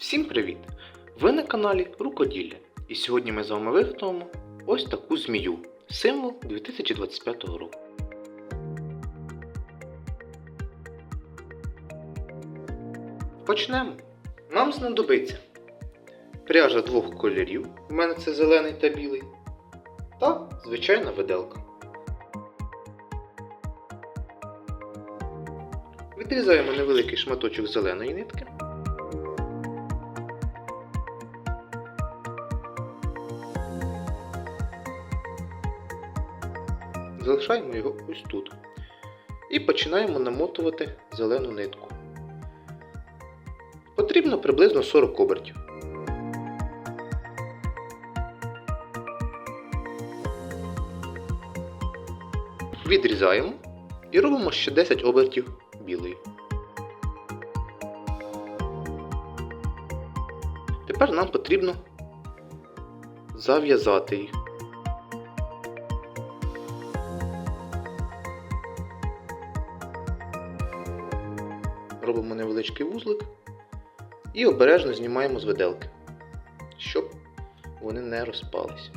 Всім привіт! Ви на каналі Рукоділля. І сьогодні ми з вами виготовимо ось таку змію, символ 2025 року. Почнемо. Нам знадобиться пряжа двох кольорів, у мене це зелений та білий, та звичайна виделка. Відрізаємо невеликий шматочок зеленої нитки. Залишаємо його ось тут. І починаємо намотувати зелену нитку. Потрібно приблизно 40 обертів. Відрізаємо і робимо ще 10 обертів білої. Тепер нам потрібно зав'язати їх. Робимо невеличкий вузлик і обережно знімаємо з виделки, щоб вони не розпались.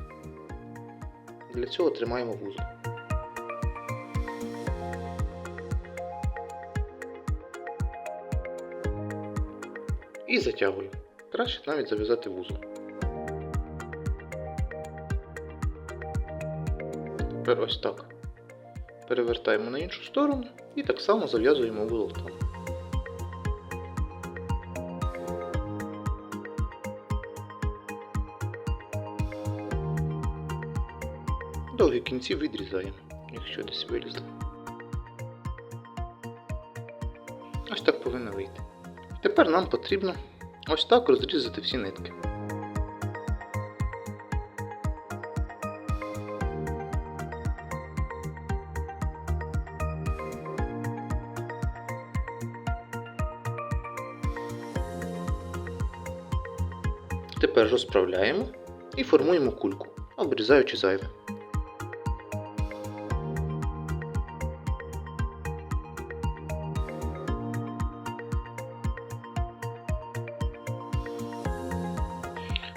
Для цього тримаємо вузол. І затягуємо. Краще навіть зав'язати вузол. Тепер ось так. Перевертаємо на іншу сторону і так само зав'язуємо вузол там. Довгі кінці відрізаємо, якщо десь вилізли. Ось так повинно вийти. Тепер нам потрібно ось так розрізати всі нитки. Тепер розправляємо і формуємо кульку, обрізаючи зайве.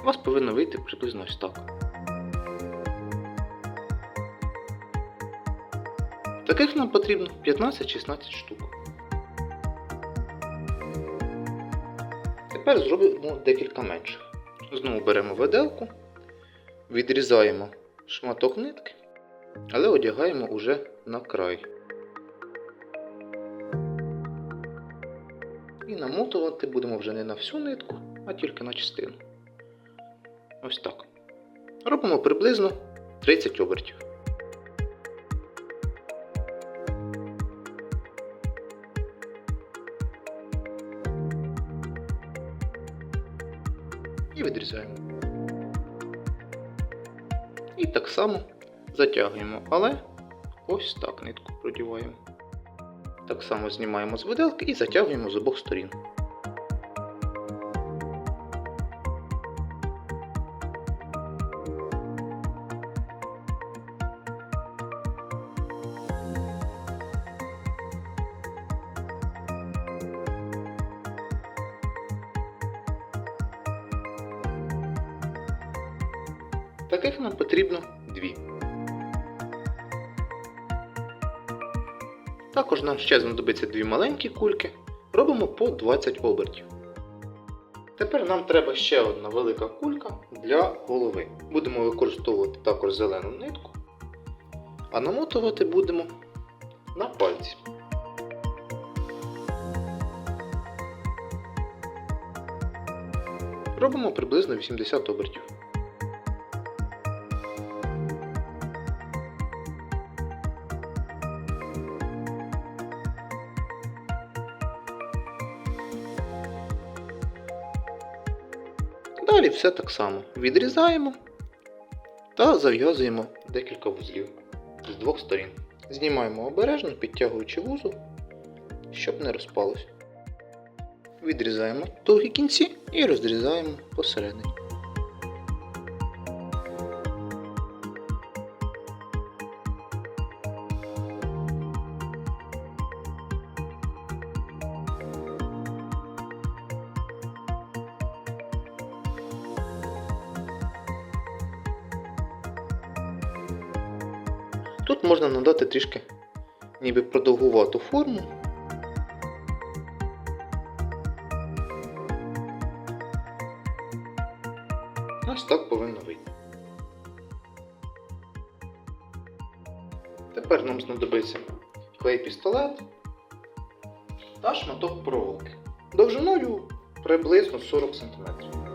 Вас повинно вийти приблизно ось так. Таких нам потрібно 15-16 штук. Тепер зробимо декілька менших. Знову беремо виделку, відрізаємо шматок нитки, але одягаємо уже на край. І намотувати будемо вже не на всю нитку, а тільки на частину. Ось так. Робимо приблизно 30 обертів. І відрізаємо. І так само затягуємо, але ось так нитку продіваємо. Так само знімаємо з виделки і затягуємо з обох сторін. Таких нам потрібно дві. Також нам ще знадобиться дві маленькі кульки. Робимо по 20 обертів. Тепер нам треба ще одна велика кулька для голови. Будемо використовувати також зелену нитку, а намотувати будемо на пальці. Робимо приблизно 80 обертів. Далі все так само. Відрізаємо та зав'язуємо декілька вузлів з двох сторін. Знімаємо обережно, підтягуючи вузол, щоб не розпалося. Відрізаємо довгі кінці і розрізаємо посередині. Тут можна надати трішки ніби продовгувату форму. Ось так повинно вийти. Тепер нам знадобиться клей-пістолет та шматок проволоки. Довжиною приблизно 40 см.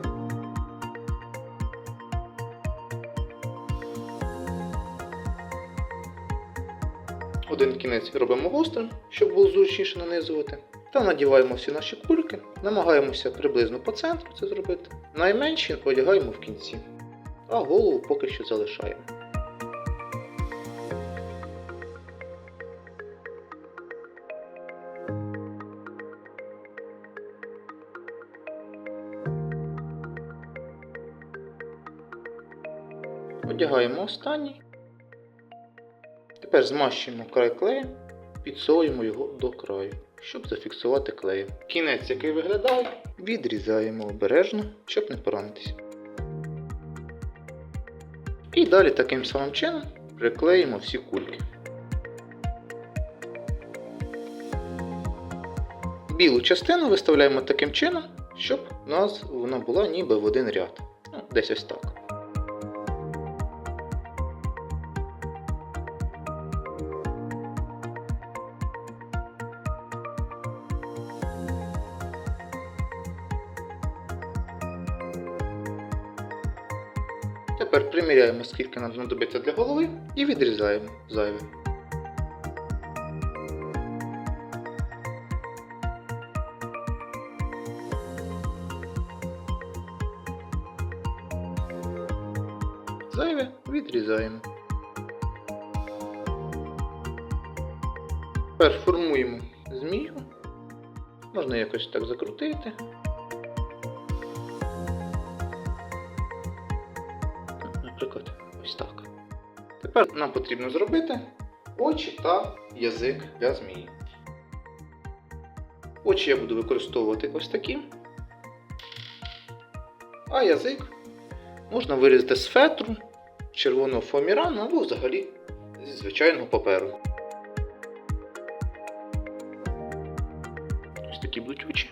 Один кінець робимо гострим, щоб було зручніше нанизувати. Та надіваємо всі наші кульки, намагаємося приблизно по центру це зробити. Найменші одягаємо в кінці, а голову поки що залишаємо. Одягаємо останній. Тепер змащуємо край клеєм, підсовуємо його до краю, щоб зафіксувати клеєм. Кінець, який виглядає, відрізаємо обережно, щоб не поранитися. І далі таким самим чином приклеїмо всі кульки. Білу частину виставляємо таким чином, щоб у нас вона була ніби в один ряд. Ну, десь ось так. Тепер приміряємо, скільки нам знадобиться для голови, і відрізаємо зайве. Зайве відрізаємо. Тепер формуємо змію. Можна якось так закрутити. Ось так. Тепер нам потрібно зробити очі та язик для змії. Очі я буду використовувати ось такі. А язик можна вирізати з фетру, червоного фоамірану або взагалі зі звичайного паперу. Ось такі будуть очі.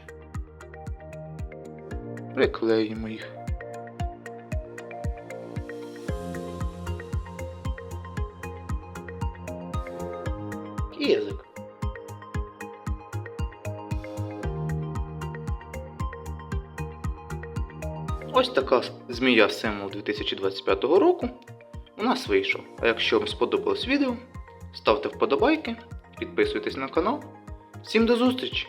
Приклеїмо їх. Ось така змія символ 2025 року у нас вийшов. А якщо вам сподобалось відео, ставте вподобайки, підписуйтесь на канал. Всім до зустрічі!